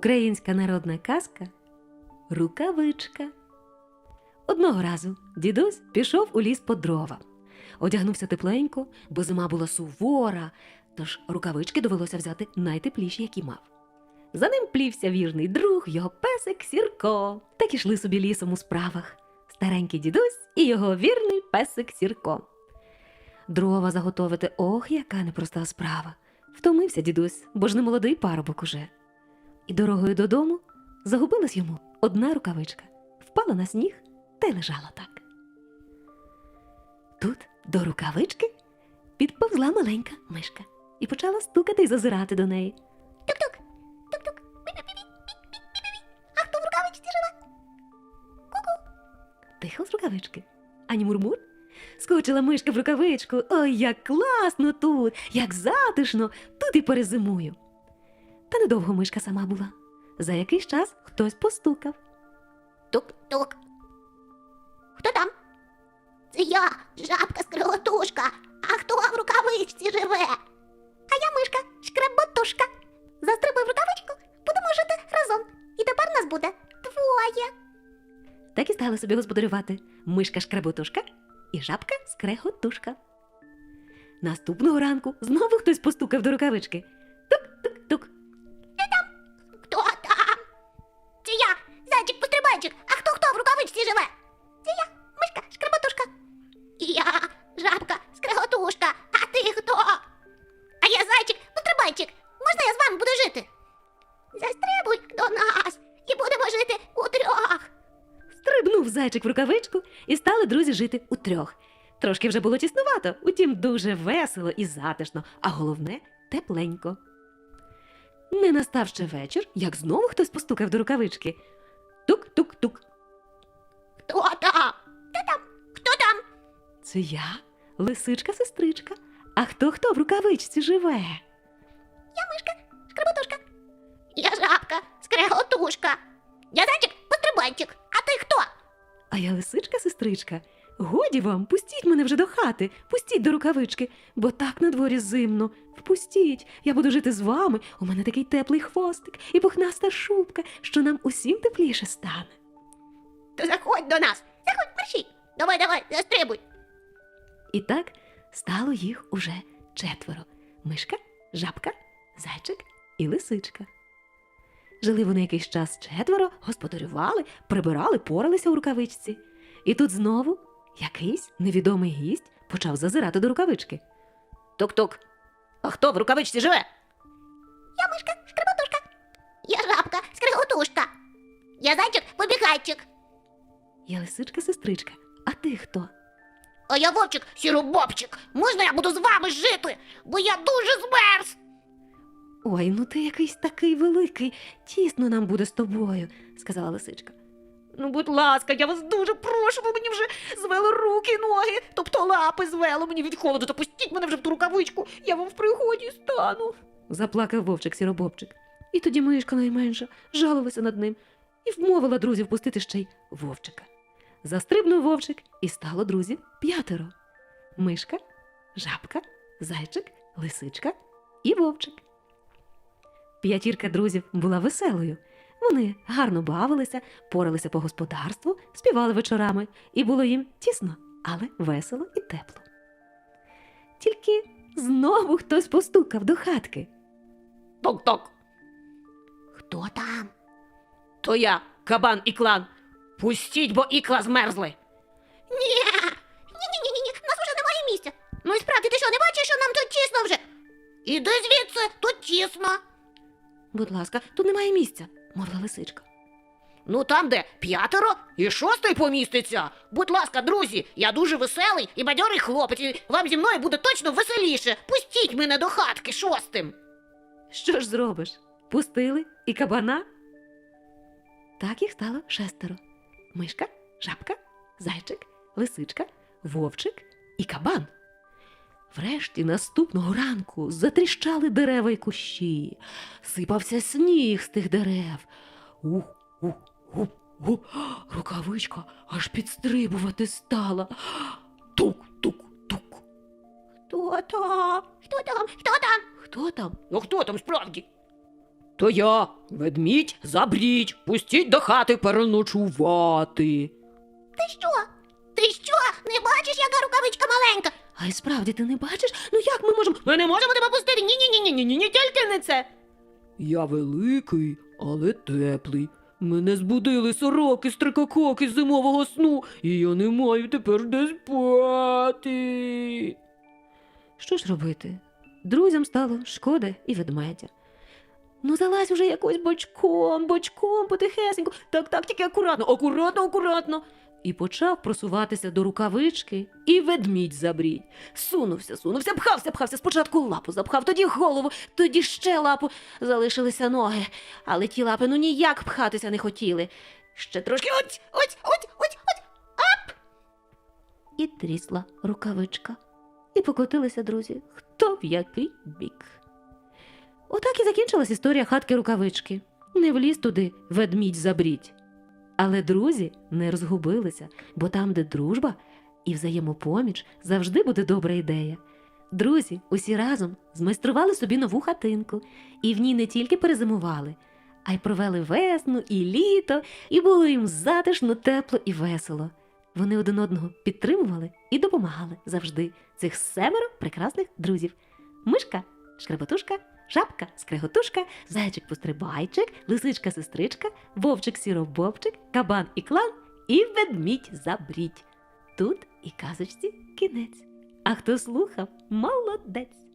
Українська народна казка Рукавичка. Одного разу дідусь пішов у ліс по дрова. Одягнувся тепленько, бо зима була сувора, тож рукавички довелося взяти найтепліші, які мав. За ним плівся вірний друг, його песик Сірко. Так ішли собі лісом у справах. Старенький дідусь і його вірний песик Сірко. Дрова заготовити, ох, яка непроста справа. Втомився дідусь, бо ж не молодий парубок уже. І дорогою додому загубилась йому одна рукавичка, впала на сніг та й лежала так. Тут до рукавички підповзла маленька мишка і почала стукати й зазирати до неї. Тук-тук, тук-тук. А хто в рукавичці живе? Тихо з рукавички. Ані мурмур. Скочила мишка в рукавичку. Ой, як класно тут, як затишно, тут і перезимую. Та недовго мишка сама була. За якийсь час хтось постукав. Тук-тук. Хто там? Це я, жабка скрилотушка. А хто в рукавичці живе? А я мишка, шкреботушка. Застрибуй в рукавичку, будемо жити разом. І тепер нас буде двоє. Так і стали собі господарювати мишка шкреботушка і жабка скреготушка. Наступного ранку знову хтось постукав до рукавички. Застрибуй до нас і будемо жити утрьох. Стрибнув зайчик в рукавичку і стали друзі жити утрьох. Трошки вже було тіснувато, утім дуже весело і затишно, а головне тепленько. Не настав ще вечір, як знову хтось постукав до рукавички. Тук-тук-тук. Хто там? Хто там? Хто там? Це я, лисичка-сестричка. А хто хто в рукавичці живе? Скреготушка. Я зайчик, пострибайчик. А ти хто? А я лисичка-сестричка. Годі вам, пустіть мене вже до хати, пустіть до рукавички, бо так на дворі зимно. Впустіть, я буду жити з вами. У мене такий теплий хвостик і пухнаста шубка, що нам усім тепліше стане. То заходь до нас. Заходь, мерщій. Давай, давай, застрибуй. І так стало їх уже четверо: мишка, жабка, зайчик і лисичка. Жили вони якийсь час четверо, господарювали, прибирали, поралися у рукавичці. І тут знову якийсь невідомий гість почав зазирати до рукавички. Тук-тук. А хто в рукавичці живе? Я мишка, шкреботушка. Я жабка, скреготушка. Я зайчик, побігайчик. Я лисичка-сестричка. А ти хто? А я вовчик, сіробобчик. Можна я буду з вами жити? Бо я дуже змерз. Ой, ну ти якийсь такий великий, тісно нам буде з тобою, сказала лисичка. Ну, будь ласка, я вас дуже прошу, бо мені вже звело руки, ноги, тобто лапи звело мені від холоду, то пустіть мене вже в ту рукавичку, я вам в пригоді стану. Заплакав вовчик сіробобчик. І тоді мишка найменша жалилася над ним і вмовила друзів пустити ще й вовчика. Застрибнув вовчик, і стало друзів п'ятеро: мишка, жабка, зайчик, лисичка і вовчик. П'ятірка друзів була веселою. Вони гарно бавилися, поралися по господарству, співали вечорами, і було їм тісно, але весело і тепло. Тільки знову хтось постукав до хатки. Ток-ток, Хто там? то я, кабан і клан. Пустіть, бо ікла змерзли. Ні. Ні-ні-ні, в нас уже немає місця. Ну і справді, ти що, не бачиш, що нам тут тісно вже? Іди звідси, тут тісно. Будь ласка, тут немає місця, мовила лисичка. Ну там, де п'ятеро і шостий поміститься. Будь ласка, друзі, я дуже веселий і бадьорий хлопець, і вам зі мною буде точно веселіше. Пустіть мене до хатки шостим. Що ж зробиш? Пустили і кабана? Так їх стало шестеро: мишка, жабка, зайчик, лисичка, вовчик і кабан. Врешті наступного ранку затріщали дерева й кущі, сипався сніг з тих дерев. Ух, ух, ух, ух. Рукавичка аж підстрибувати стала. Тук, тук, тук. Хто там? Хто там? Хто там? Хто там? Ну хто там справді? То я, ведмідь, забріть, пустіть до хати переночувати. Ти що? Ти що? Не бачиш, яка рукавичка маленька? А й справді ти не бачиш? Ну як ми можемо. Ми не можемо тебе пустити. Ні, ні, ні, ні, ні, ні, тільки не це. Я великий, але теплий. Мене збудили сороки стрикококи з зимового сну, і я не маю тепер де спати. Що ж робити? Друзям стало шкода і ведмедя. Ну, залазь уже якось бочком, бочком, потихесенько. Так, так, тільки акуратно, акуратно, акуратно. І почав просуватися до рукавички, і ведмідь забріть. Сунувся, сунувся, пхався, пхався. Спочатку лапу запхав, тоді голову, тоді ще лапу. Залишилися ноги, але ті лапи ну ніяк пхатися не хотіли. Ще трошки ось, ось, ось, ось, ось. Ап! І трісла рукавичка. І покотилися друзі, хто в який бік. Отак і закінчилась історія хатки рукавички. Не вліз туди ведмідь забріть. Але друзі не розгубилися, бо там, де дружба і взаємопоміч, завжди буде добра ідея. Друзі усі разом змайстрували собі нову хатинку, і в ній не тільки перезимували, а й провели весну і літо, і було їм затишно, тепло і весело. Вони один одного підтримували і допомагали завжди цих семеро прекрасних друзів. Мишка, шкреботушка, жабка, скреготушка, зайчик пострибайчик, лисичка сестричка, вовчик сіробобчик, кабан і клан і ведмідь забріть. Тут і казочці кінець. А хто слухав, молодець.